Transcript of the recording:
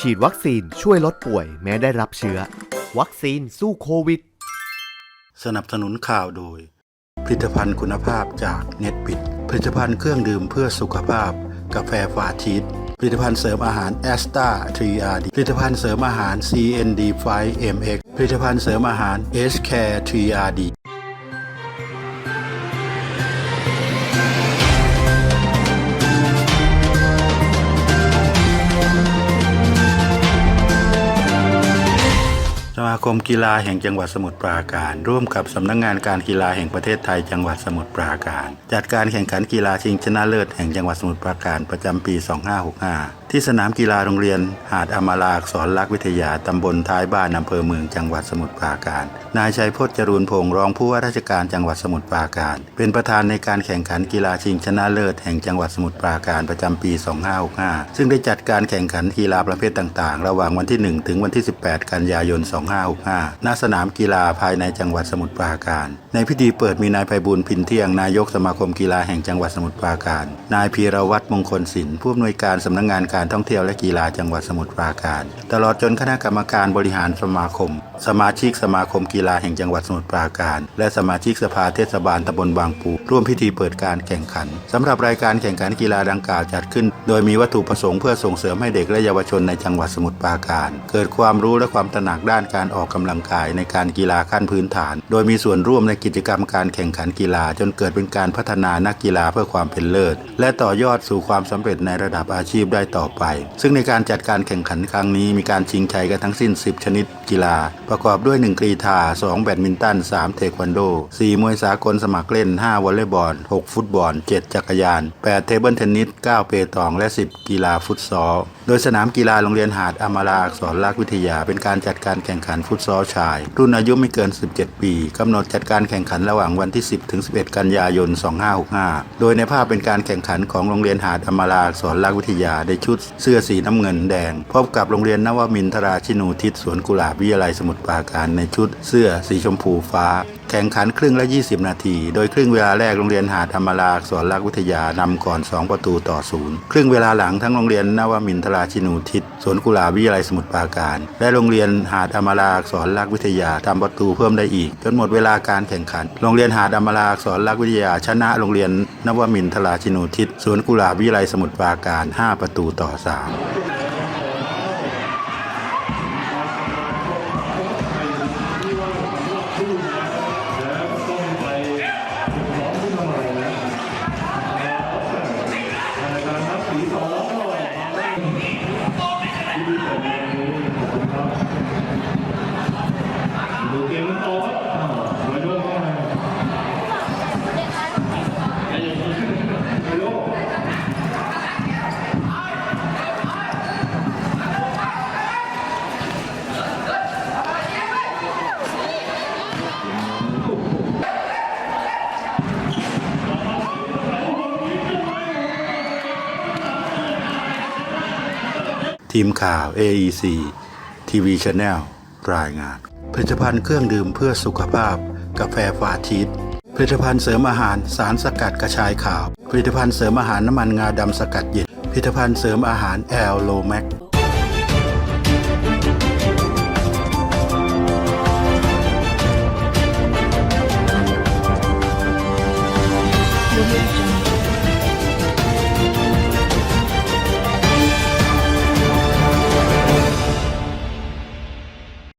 ฉีดวัคซีนช่วยลดป่วยแม้ได้รับเชื้อ วัคซีนสู้โควิด สนับสนุนข่าวโดย ผลิตภัณฑ์คุณภาพจากเน็ตบิด ผลิตภัณฑ์เครื่องดื่มเพื่อสุขภาพ กาแฟฟาชีสผลิตภัณฑ์เสริมอาหารแอสตาทรีอาร์ผลิตภัณฑ์เสริมอาหาร CND 5 MX ผลิตภัณฑ์เสริมอาหาร H Care 3RD คมกีฬาแห่งจังหวัดสมุทรปราการ ร่วมกับสำนักงงานการกีฬาแห่งประเทศไทยจังหวัดสมุทรปราการ จัดการแข่งขันกีฬาชิงชนะเลิศแห่งจังหวัดสมุทรปราการประจำปี 2565 ที่สนามกีฬาโรงเรียน หาดอมาลาอักษรลักษณ์วิทยาตำบลท้ายบ้านอำเภอเมืองจังหวัดสมุทรปราการ นายชัยพจน์จรูนพงษ์รองผู้ว่าราชการจังหวัดสมุทรปราการ เป็นประธานในการแข่งขันกีฬาชิงชนะเลิศแห่งจังหวัดสมุทรปราการประจำปี 2565 ซึ่งได้จัดการแข่งขันกีฬาประเภทต่าง ๆ ระหว่างวันที่ 1 ถึงวันที่ 18 กันยายน2565ณสนามกีฬาภายในจังหวัดสมุทรปราการ ในพิธีเปิดมีนายไพบุญพินเที่ยงนายกสมาคมกีฬาแห่งจังหวัดสมุทรปราการ นายพีรวัตรมงคลศิลป์ผู้อำนวยการสำนักงานการท่องเที่ยวและกีฬาจังหวัดสมุทรปราการ ตลอดจนคณะกรรมการบริหารสมาคม สมาชิกสมาคมกีฬาแห่งจังหวัดสมุทรปราการ และสมาชิกสภาเทศบาลตำบลบางปู ร่วมพิธีเปิดการแข่งขันสำหรับรายการแข่งขันกีฬาดังกล่าวจัดขึ้น โดยมีวัตถุประสงค์เพื่อส่งเสริมให้เด็กและเยาวชนในจังหวัดสมุทรปราการ เกิดความรู้และความตระหนักด้านการออกกำลังกายในการกีฬาขั้นพื้นฐาน โดยมีส่วนร่วมในกิจกรรมการแข่งขันกีฬา จนเกิดเป็นการพัฒนานักกีฬาเพื่อความเป็นเลิศ และต่อยอดสู่ความสำเร็จในระดับอาชีพได้ต่อไป ซึ่งในการจัดการแข่งขันครั้งนี้มีการชิงชัยกันทั้งสิ้น 10 ชนิดกีฬาประกอบด้วย 1 กรีฑา2 แบดมินตัน 3 เทควันโด 4 มวยสากลสมัครเล่น 5 วอลเลย์บอล 6 ฟุตบอล 7 จักรยาน 8 เทเบิลเทนนิส 9 เปตอง และ 10 กีฬาฟุตซอล โดยสนามกีฬาโรงเรียนหาดอมาราอักษรลักษ์วิทยา เป็นการจัดการแข่งขันฟุตซอลชาย รุ่นอายุไม่เกิน 17 ปีกำหนดจัดการแข่งขันระหว่างวันที่ 10 ถึง 11 กันยายน 2565 โดยในภาพเป็นการแข่งขันของโรงเรียนหาดอมาราอักษรลักษ์วิทยาในชุดเสื้อสีน้ำเงินแดง พบกับโรงเรียนนวมินทราชินูทิศสวนกุหลาบวิทยาลัยสมุทรปราการในชุดเสื้อสีชมพูฟ้า แข่งขันครึ่งละ 20 นาที โดยครึ่งเวลาแรกโรงเรียนหาดธรรมราอักษรลักวิทยานำก่อน 2 ประตูต่อศูนย์ครึ่งเวลาหลังทั้งโรงเรียนนวมินทราชินูทิศสวนกุหลาบวิทยาลัยสมุทรปราการ และโรงเรียนหาดอมราอักษรลักวิทยาทำประตูเพิ่มได้อีก จนหมดเวลาการแข่งขัน โรงเรียนหาดอมราอักษรลักวิทยาชนะโรงเรียนนวมินทราชินูทิศสวนกุหลาบวิทยาลัยสมุทรปราการ 5 ประตูต่อ3 ทีมข่าว AEC TV Channel รายงาน ผลิตภัณฑ์เครื่องดื่มเพื่อสุขภาพ กาแฟฟาชีสผลิตภัณฑ์เสริมอาหารสารสกัดกระชายขาว ผลิตภัณฑ์เสริมอาหารน้ำมันงาดำสกัดเย็น ผลิตภัณฑ์เสริมอาหารแอลโลแมก